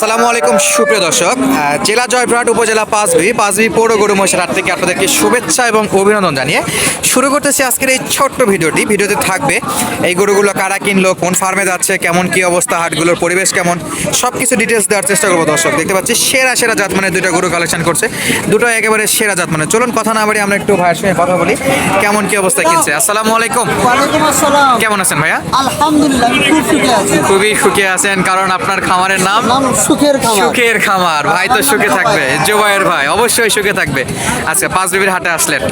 আসসালামু আলাইকুম সুপ্রিয় দর্শক। জেলা জয়পুরহাট উপজেলা পাঁচবি পাঁচবি পৌর গরু মহিষের থেকে আপনাদেরকে শুভেচ্ছা এবং অভিনন্দন জানিয়ে শুরু করতেছি আজকের এই ছোট্ট ভিডিওটি। ভিডিওতে থাকবে এই গরুগুলো কারা কিনলো কোন ফার্মে যাচ্ছে কেমন কি অবস্থা হাটগুলোর পরিবেশ কেমন সব কিছু ডিটেলস দেওয়ার চেষ্টা করব দর্শক। দেখতে পাচ্ছি সেরা সেরা জাত মানে দুটো গরু কালেকশন করছে। দুটো একেবারে সেরা জাত মানে চলুন কথা না বাড়ি আমরা একটু ভাইয়ের সঙ্গে কথা বলি কেমন কি অবস্থা কিনছে। আসসালামু আলাইকুম। কেমন আছেন ভাইয়া? আলহামদুলিল্লাহ খুবই সুখে আছেন কারণ আপনার খামারের নাম সুখের খামার। সুখের খামার। ভাই তো সুখে থাকবে। জুবাইয়ের ভাই অবশ্যই সুখে থাকবে। আজকে পাঁচ বিবির হাটে আসলেন।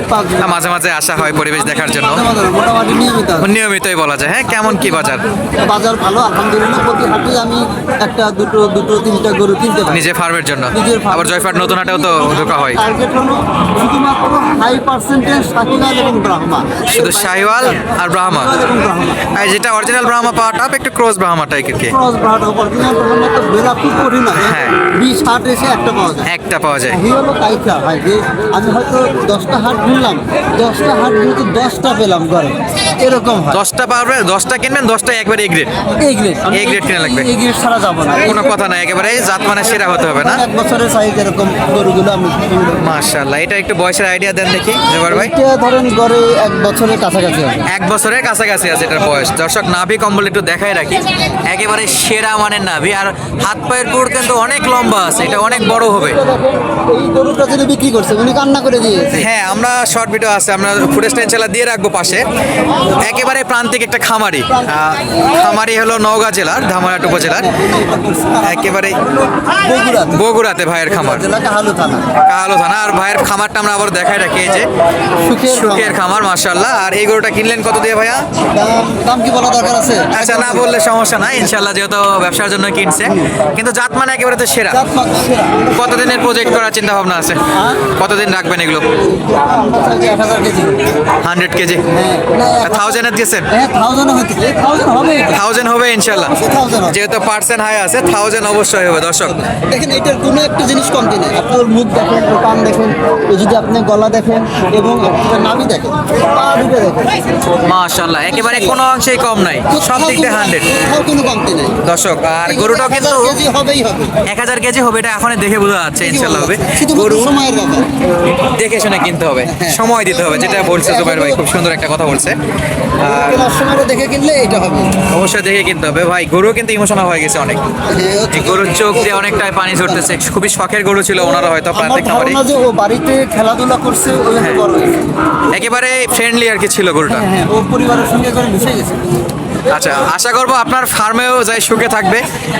মাঝে মাঝে আসা হয় পরিবেশ দেখার জন্য। মোটামুটি নিয়মিত। নিয়মিতই বলা যায়। হ্যাঁ কেমন কি বাজার? বাজার ভালো আলহামদুলিল্লাহ। প্রতি হাটে আমি একটা দুটো দুটো তিনটা গরু কিনতে পারি। নিজে ফার্মের জন্য। আবার জয়ফাট নতুন হাটেও তো ঢোকা হয়। টার্গেট হলো শুধুমাত্র হাই পার্সেন্টেজ শাকিলাল এবং ব্রাহ্মা। শুধু শাহিওয়াল আর ব্রাহ্মা? শাহিওয়াল আর যেটা অরিজিনাল ব্রাহ্মা পাওয়াটা একটু ক্রস ব্রাহ্মাটাই কি ক্রস ব্রাহ্মা অরিজিনাল ব্রাহ্মা তো খুব কঠিন হয়। বিশ হাট এসে একটা পাওয়া যায়। একটা পাওয়া যায়। এই হলো কাইকা ভাই যে আমি হয়তো দশটা হাট ঘুরলাম দশটা হাট যেহেতু দশটা পেলাম ঘরে। এরকম হয়। দশটা দশটা কিনবেন দশটা একবারে এ গ্রেড গ্রেড কেনা লাগবে। গ্রেড ছাড়া যাব না। কোনো কথা না একেবারে জাত মানে সেরা হতে হবে না। এক বছরের সাইজ এরকম গরুগুলো আমি মাশাআল্লাহ এটা একটু বয়সের আইডিয়া দেন দেখি জুবাইর ভাই। এটা ধরেন গড়ে এক বছরের কাছাকাছি হবে। এক বছরের কাছাকাছি আছে এটার বয়স। দর্শক নাভি কম্বল একটু দেখাই রাখি। একেবারে সেরা মানের নাভি আর হাত পায়ের পুর কিন্তু অনেক লম্বা আছে এটা অনেক বড় হবে। এই গরুটা যিনি বিক্রি করছে উনি কান্না করে দিয়েছে। হ্যাঁ আমরা শর্ট ভিডিও আছে আমরা ফুটেজটা ইনশাল্লাহ দিয়ে রাখব পাশে। একেবারে প্রান্তিক একটা খামারি। খামারি হলো নওগাঁ জেলার ধামরাট উপজেলার। একেবারে বগুড়া বগুড়াতে ভাইয়ের খামার। জেলা থানা। কালো থানা আর ভাইয়ের খামারটা আমরা আবার দেখাই রাখি এই যে সুখের খামার। মার্শাল্লাহ আর এই গরুটা কিনলেন কত দিয়ে ভাইয়া? দাম দাম কি বলা দরকার আছে? আচ্ছা না বললে সমস্যা নাই ইনশাল্লাহ যেহেতু ব্যবসার জন্য কিনছে। কিন্তু জাত মানে একেবারে তো সেরা। মান। কতদিনের প্রজেক্ট করার চিন্তা ভাবনা আছে? হ্যাঁ? কতদিন রাখবেন এগুলো? Hundred KG? থাউজেন্ডের দিয়েছেন থাউজেন্ড হবে ইনশাল্লাহ যেহেতু পার্সেন্ট হাই আছে থাউজেন্ড অবশ্যই হবে দর্শক। দেখেন এটার কোনো একটা জিনিস কমতি নেই। আপনি ওর মুখ দেখেন ওর কান দেখেন যদি আপনি গলা দেখেন এবং আপনার নাভি দেখেন পা দেখেন। মাশাল্লাহ একেবারে কোনো অংশেই কম নাই। সব দিক দিয়ে হান্ড্রেড কোনো কমতি নেই। দর্শক আর গরুটাও কিন্তু কেজি হবে। এক হাজার কেজি হবে এটা এখন দেখে বোঝা যাচ্ছে ইনশাল্লাহ হবে। গরু সময়ের ব্যাপার। দেখে শুনে কিনতে হবে। সময় দিতে হবে যেটা বলছে জুবাইর ভাই খুব সুন্দর একটা কথা বলছে। আর কেনার সময় দেখে কিনলে এটা হবে। অবশ্যই দেখে কিনতে হবে। ভাই গরু কিন্তু ইমোশনাল হয়ে গেছে অনেক। যে হচ্ছে- এই গরুর চোখ দিয়ে অনেকটাই পানি ঝরতেছে। খুবই শখের গরু ছিল ওনারা হয়তো প্রান্তিক খামারি ও বাড়িতে খেলাধুলা করছে। একেবারে ফ্রেন্ডলি আর কি ছিল গরুটা। হ্যাঁ হ্যাঁ ও পরিবারের সঙ্গে করে মিশে গেছে। আচ্ছা আশা করব আপনার ফার্মেও যাই সুখে থাকবে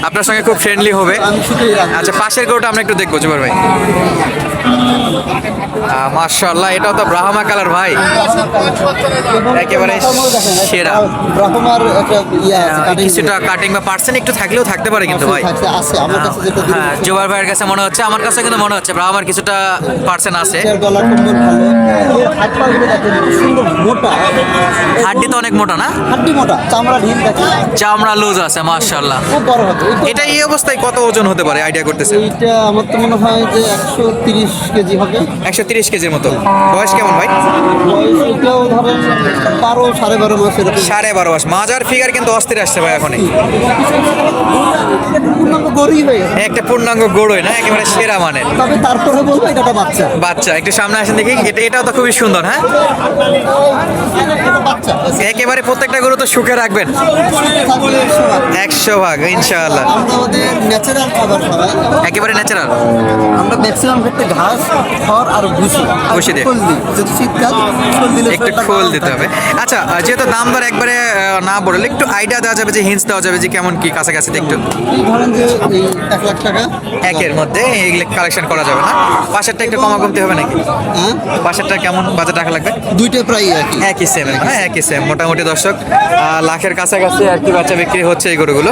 আপনার সঙ্গে খুব ফ্রেন্ডলি হবে। আচ্ছা পাশের গরুটা আমরা একটু দেখব জুবাইর ভাই। মার্শাল্লাহ এটাও তো ব্রাহ্মা কালার ভাই। একেবারে সেরা। ইয়ে কিছুটা কাটিং বা পার্সেন্ট একটু থাকলেও থাকতে পারে কিন্তু ভাই। আমার হ্যাঁ জুবাইর ভাইয়ের কাছে মনে হচ্ছে আমার কাছে কিন্তু মনে হচ্ছে ব্রাহ্মার কিছুটা পার্সেন্ট আছে। হাড্ডি তো অনেক মোটা না? হাড্ডি মোটা চামড়া চামড়া লুজ আছে মার্শাল্লাহ খুব বড় এটা এই অবস্থায় কত ওজন হতে পারে? আইডিয়া করতেছে এইটা আমার তো মনে হয় যে একশো তিরিশ কেজি হবে। একশো তিরিশ কেজির মতো। বয়স কেমন ভাই? বয়স এটাও ধরেন বারো সাড়ে বারো মাস এরকম। সাড়ে বারো মাস। মাজার ফিগার কিন্তু অস্থির আসছে ভাই গরুই গেছে। একটা পূর্ণাঙ্গ গড়ই না? একেবারে সেরা মানের। তবে তারপরে বলব এটা বাচ্চা। বাচ্চা। একটু সামনে আসেন দেখি। এটা এটাও তো খুবই সুন্দর হ্যাঁ? এটা একেবারে প্রত্যেকটা গরু তো সুখে রাখবেন। একশো ভাগ ইনশাআল্লাহ। একেবারে ন্যাচারাল আমরা ম্যাক্সিমাম ক্ষেত্রে ঘাস খড় আর ভুসি। ভুসি দিয়ে। যদি শীতকাল একটু খোল দিতে হবে। আচ্ছা যেহেতু দাম দর একবারে না বললে একটু আইডিয়া দেওয়া যাবে যে হিন্স দেওয়া যাবে যে কেমন কি কাছাকাছি একটু। ধরেন যে এক লাখ টাকা। একের মধ্যে এইগুলো কালেকশন করা যাবে না। পাশেরটা একটু কমা কমতে হবে নাকি? হ্যাঁ? পাশেরটা কেমন বাজেট টাকা লাগবে? দুইটা প্রায় একই। একই সেম হ্যাঁ একই সেম মোটামুটি দর্শক লাখের কাছাকাছি আর কি বাচ্চা বিক্রি হচ্ছে এই গরুগুলো।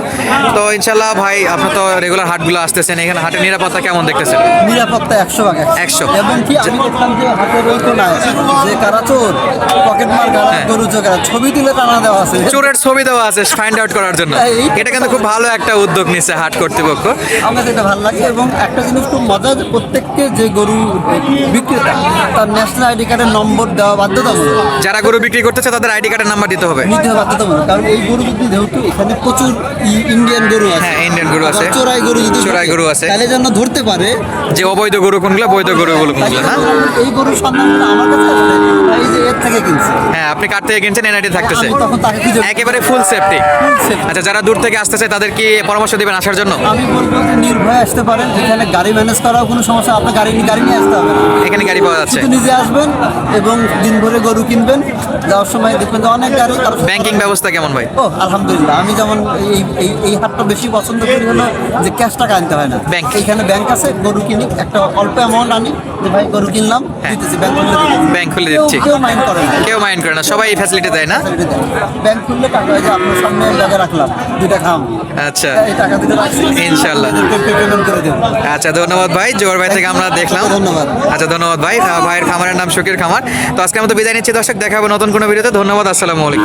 তো ইনশাল্লাহ ভাই আপনি তো রেগুলার হাটগুলো আসতেছেন এখানে হাটের নিরাপত্তা কেমন দেখতেছেন? নিরাপত্তা একশো ভাগ একশো। এবং কি আমি দেখলাম যে হাতের ওই কোনায় যে কারা চোর পকেট মার হ্যাঁ। গরু চোখেরা ছবি তুলে টানা দেওয়া আছে। চোরের ছবি দেওয়া আছে ফাইন্ড আউট করার জন্য। এটা কিন্তু খুব ভালো একটা উদ্যোগ নিচ্ছে হাট কর্তৃপক্ষ। আমার যেটা ভালো লাগে এবং একটা জিনিস খুব মজা যে প্রত্যেককে যে গরু বিক্রেতা তার ন্যাশনাল আইডি কার্ডের নম্বর দেওয়া বাধ্যতামূলক। যারা গরু বিক্রি করতেছে তাদের আইডি কার্ডের নাম্বার দিতে হবে। নিতে হবে বাধ্যতামূলক কারণ এই গরু যদি যেহেতু এখানে প্রচুর ইন্ডিয়ান গরু আছে হ্যাঁ, ইন্ডিয়ান গরু আছে। চোরাই গরু যদি চোরাই গরু আছে। তাহলে যেন ধরতে পারে যে অবৈধ গরু কোনগুলো বৈধ গরুগুলো কোনগুলো না এই গরুর সন্ধান আমার কাছে এই যে এর থেকে কিনছে। হ্যাঁ আপনি কার থেকে কিনছেন? এনআইডি থাকতেছে। একেবারে ফুল সেফটি আচ্ছা যারা দূর থেকে আসতেছে তাদের কি পরামর্শ দিবেন আসার জন্য? আমি বলব যে নির্ভয়ে আসতে পারেন এখানে গাড়ি ম্যানেজ করাও কোনো সমস্যা আপনার গাড়ি গাড়ি নিয়ে আসতে হবে এখানে গাড়ি পাওয়া যাচ্ছে। নিজে আসবেন এবং দিন ভরে গরু কিনবেন। যাওয়ার সময় দেখবেন যে অনেক গাড়ি ব্যাংকিং ব্যবস্থা কেমন ভাই? ও আলহামদুলিল্লাহ। আমি যেমন এই এই এই হাটটা বেশি পছন্দ করি হলো যে ক্যাশ টাকা আনতে হয় না। Bank। এইখানে ব্যাংক আছে গরু কিনি একটা অল্প অ্যামাউন্ট আনি যে ভাই গরু কিনলাম হ্যাঁ। দিতেছি ব্যাংক খুললে Bank খুলে দিচ্ছি। কেউ মাইন্ড করে না। কেউ মাইন্ড করে না সবাই এই ফ্যাসিলিটি দেয় না? ব্যাংক খুললে টাকা হয় যে আপনার সামনে ব্যাগে রাখলাম দুইটা খাম। আচ্ছা। এই টাকা দুটো রাখছি। ইনশাআল্লাহ। পেমেন্ট করে দেবো আচ্ছা ধন্যবাদ ভাই। জোয়ার ভাই থেকে আমরা দেখলাম। ধন্যবাদ। আচ্ছা ধন্যবাদ ভাই। ভাইয়ের খামারের নাম শকির খামার। তো আজকে তো বিদায় নিচ্ছি। দর্শক দেখাবো নতুন কোনো ভিডিওতে। ধন্যবাদ আসসালামু আলাইকুম।